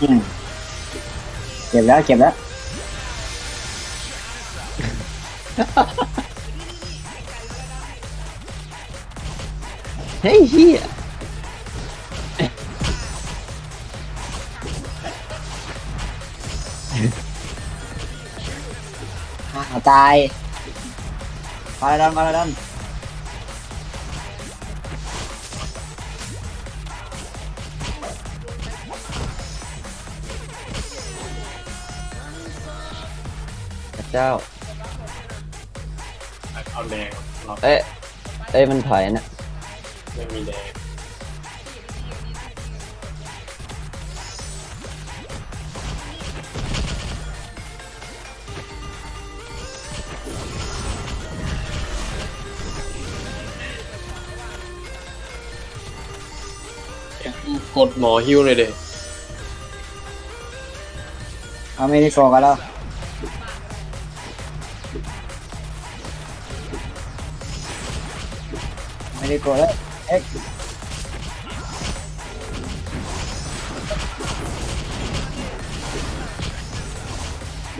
อืมเก็บแล้วเก็บแล้ว เฮ้ยเฮียอ่าตายพาราดอนพาราดอน เจ้า เอาแดงเราเอ๊ะเอ้ยมันถอยนะไม่มีแดงกดหมอฮิ้วเลยเด็เอาไม่ได้โกกันแล้ว ไม่ได้โกแล้ว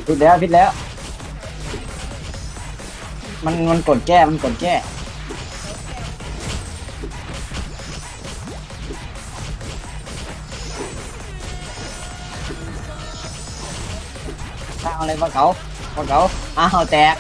พิดแล้วพิดแล้ว มันมันกดแก้มันกดแก้ตั้งอะไรมาเขามาเขาอ้าวแตก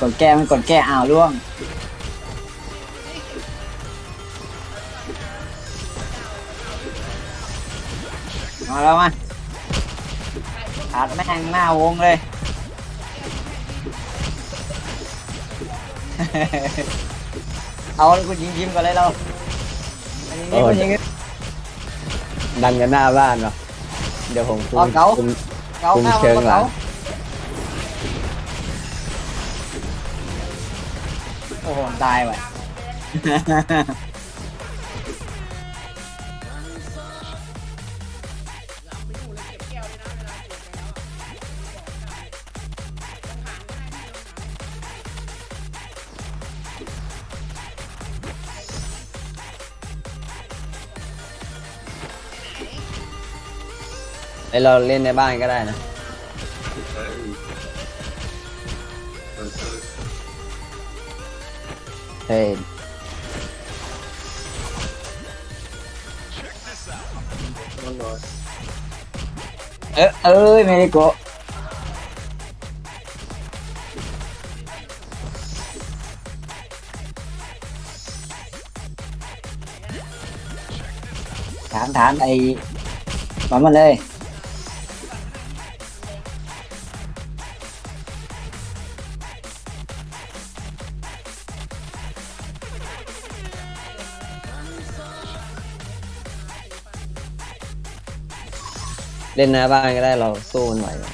กดแก้มันกดแก้อ้าวล่วง มาแล้วมาขาดแม่งหน้าวงเลย เอาแล้วกูยิงยิ้มกันเลยเรายิงยิ้มกูยิงยิ้มดันกันหน้าบ้านเหรอเดี๋ยวผมคุมเอาเก๋า คุม เกาคุมข้าวเชิงมาหลัเโอ้โหตายว่ะ ไอเราเล่นในบ้านก็ได้นะ เฮ้ยน้อยเออเอ้ เลยเล่นหน้าบ้านก็ได้เราสู้มันไหวอยู่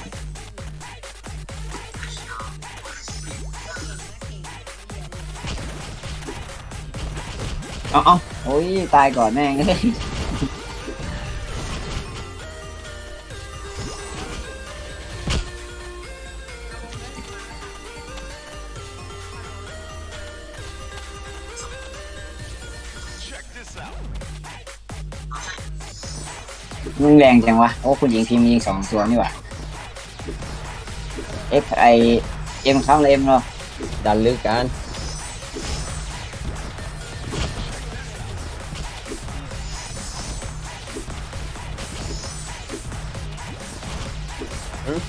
เอาเอาโอ้ยตายก่อนแม่งเลย แรงจังวะ โอ้ คุณหญิงพิมพ์ยิงสองตัวนี่หว่าเอฟไอเอ็มข้างเลยเอ็มเนาะดันลึกกัน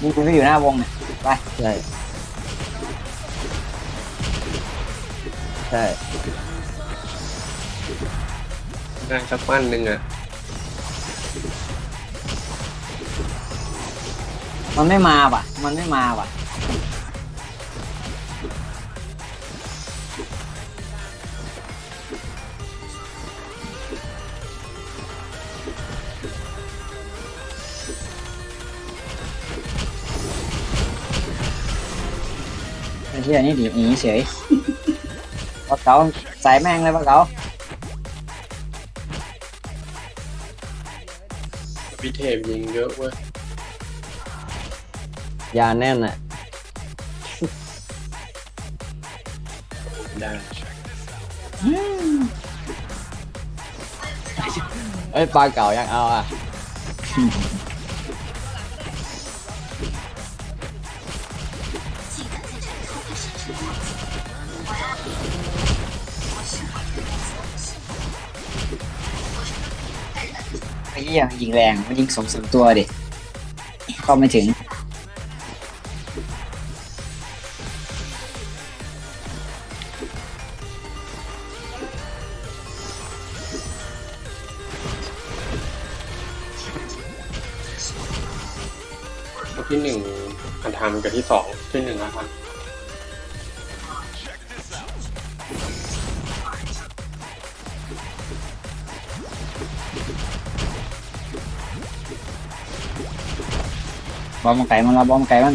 ยิงคุณก็อยู่หน้าวงเนี่ยไป ใช่ใช่ได้สักปั้นหนึ่งอะ มันไม่มาว่ะ มันไม่มาว่ะ ไอ้เหี้ยนี่ดีหนีเฉยปะเก๋าใส่แม่งเลยปะเก๋าวิเทพยิงเยอะเว้ย ยาแน่นอะได้เอ้ยปลาเก่ายังเอาอะ ไอ้เหี้ยยิงแรง มันยิงสองสามตัวดิ เข้าไม่ถึง สองที่หนึ่งอันทบบอมไก่มันละบอมไก่มัน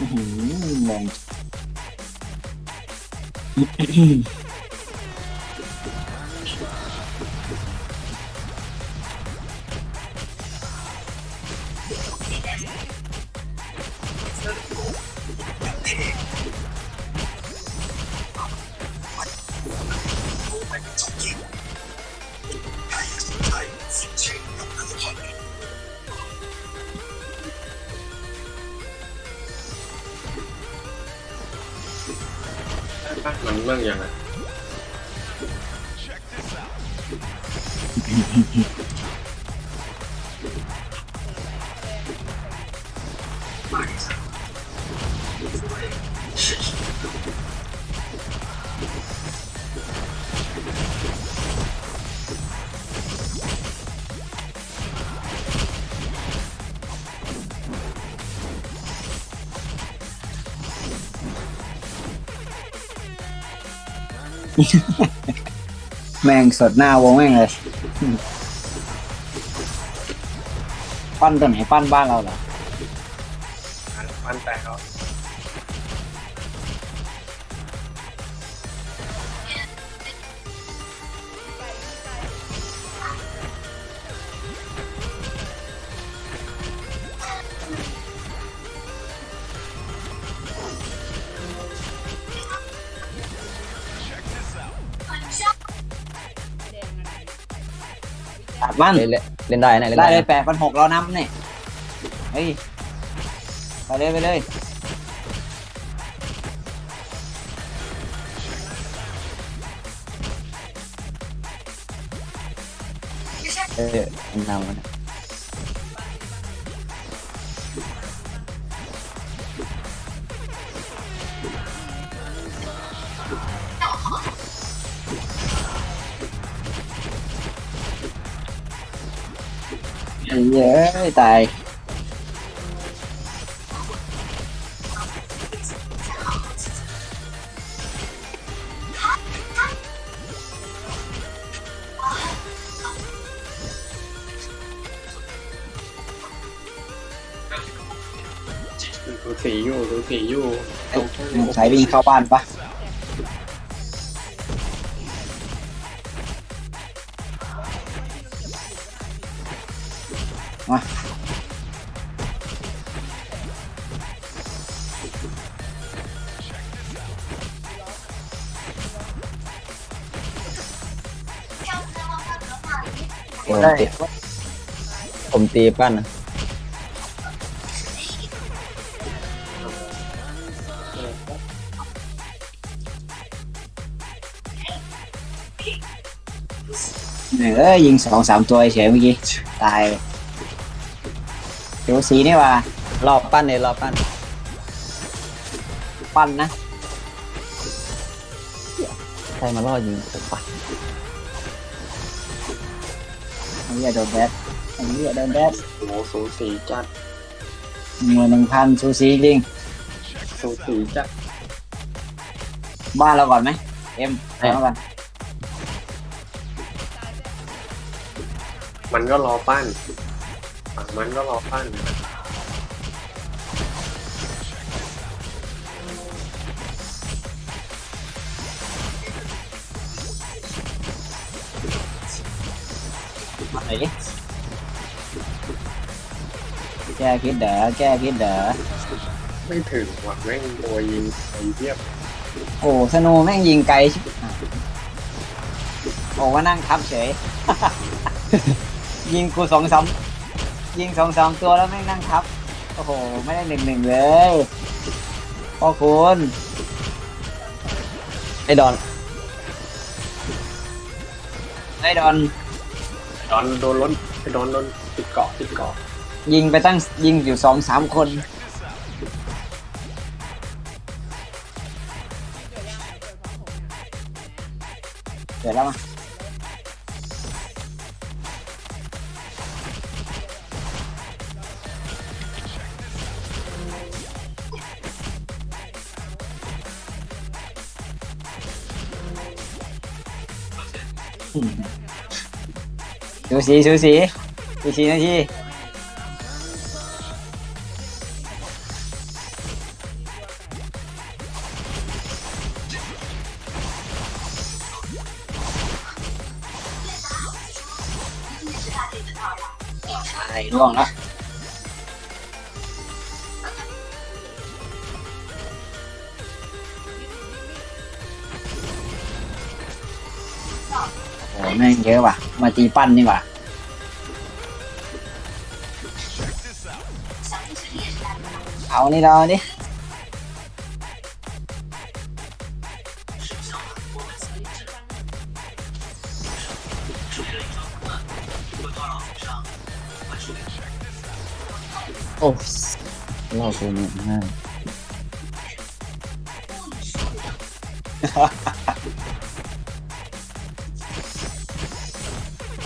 อื้อหือง มันบ้างอย่างอะ แม่งสดหน้าวงแม่งเลย ปั้นตัวไหนปั้นบ้านเราเหรอ ปั้นแตกแล้วตัดมันเล่นเล่นเล่นได้นะเล่นได้ได้เลยนะแปดพันหกเรานับเนี่ยเฮ้ย ไปเลยไปเล วิ่งเข้าบ้านปะมาผมตีผมตีปั้นนะ เอ้ยยิงสองสามตัวเฉยเมื่อกี้ ตายเดี๋ยวสีนี่ว่ารอบปั้นเลยรอบปั้น ปั้นนะ ใครมาล่อยิงผมปะไอ้เหี้ยโดนแบดไอ้เหี้ยโดนแบดโอ้โหสูสีจัดหมื่นหนึ่งพันซูซีจริงสูสีจัดบ้านเราก่อนไหมเอ็มเอาก่อน มันก็รอปั้นมันก็รอปั้นมาไแก้คิดเดาแก้คิดเดาไม่ถึงว่ะแม่งโดยยิงไอ้เทียบโอ้สโนว์แม่งยิงไกลโอ้ว่านั่งทับเฉย ยิงกูสองสามยิงสองสามตัวแล้วแม่งนั่งทับ โอ้โห ไม่ได้หนึ่งหนึ่งเลยพ่อคุณไอ้ดอนไอ้ดอน โดนโดนรถไปโดนโดนติดเกาะติดเกาะยิงไปตั้งยิงอยู่สองสามคน เดี๋ยวแล้วมา สีสูสีอีกสี่นาทีใช่ร่วงแล้วโอ้แม่งเยอะว่ะ มาตีปั้นนี่ว่ะ เอานี่เราดิโอ้รอบกูหนึ่งห้า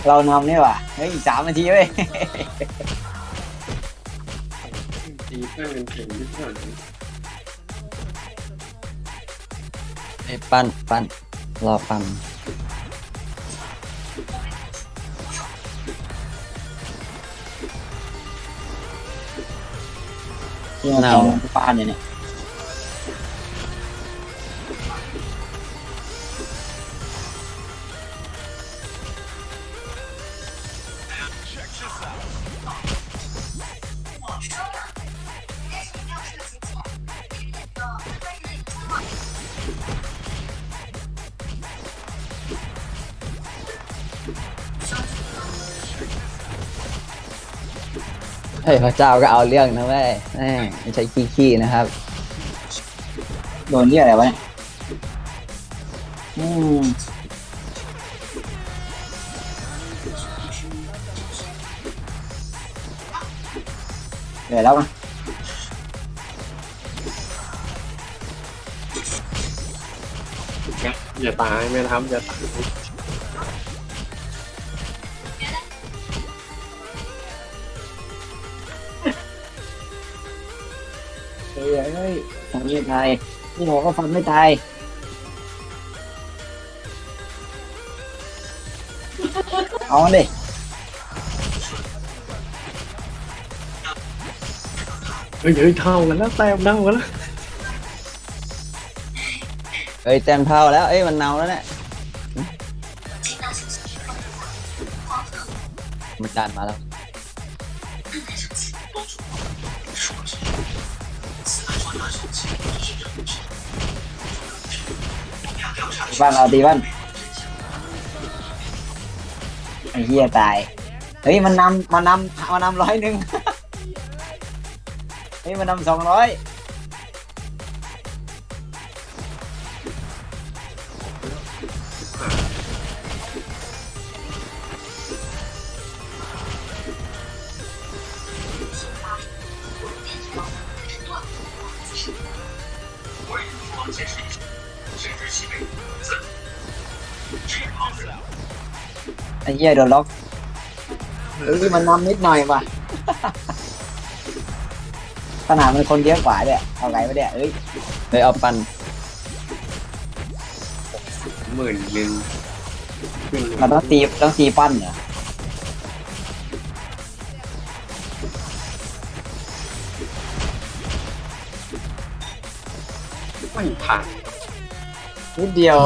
เรานำนี่ว่ะเฮ้ยอีกสามนาทีเว้ย ตีเพื่อนเป็นเก่งที่สุดไอ้ปั้นปั้นรอปั้นที่มาเอาป้านเนี่ย ฮ้ยพระเจ้าก็เอาเรื่องนะเว้ยแม่งไม่ใช่ขี้ๆนะครับ โดนเยี่ยอะไรวะเนี่ยอืมเดี๋ยวแล้วมาอย่าตายไม่ทำอย่าตาย นไม่ตายนี่บอกว่าฟันไม่ตายเอามันดิเฮ้ยเฮ้ยเท่ากันแล้วแต้มเท่ากันแล้วเอ้ยแต้มเท่าแล้วเอ้ยมันเนาแล้วเนี่ยมันจานมาแล้ว บ้านเราตีบ้านไอ้เหี้ยตาย เฮ้ยมันนำมันนำมันนำร้อยหนึ่งเฮ้ยมันนำสองร้อย เหี้ยโดนล็อกเฮ้ยมันนำนิดหน่อยว่ะขนาดมันคนเยอะกว่าเนี่ยเอาไงวะเนี่ยเอ้ยเฮ้ยเอาปั้นหมื่นหนึ่งขึ้นเราต้องตีต้องตีปั้นเหรอไม่ผ่านนิดเดียว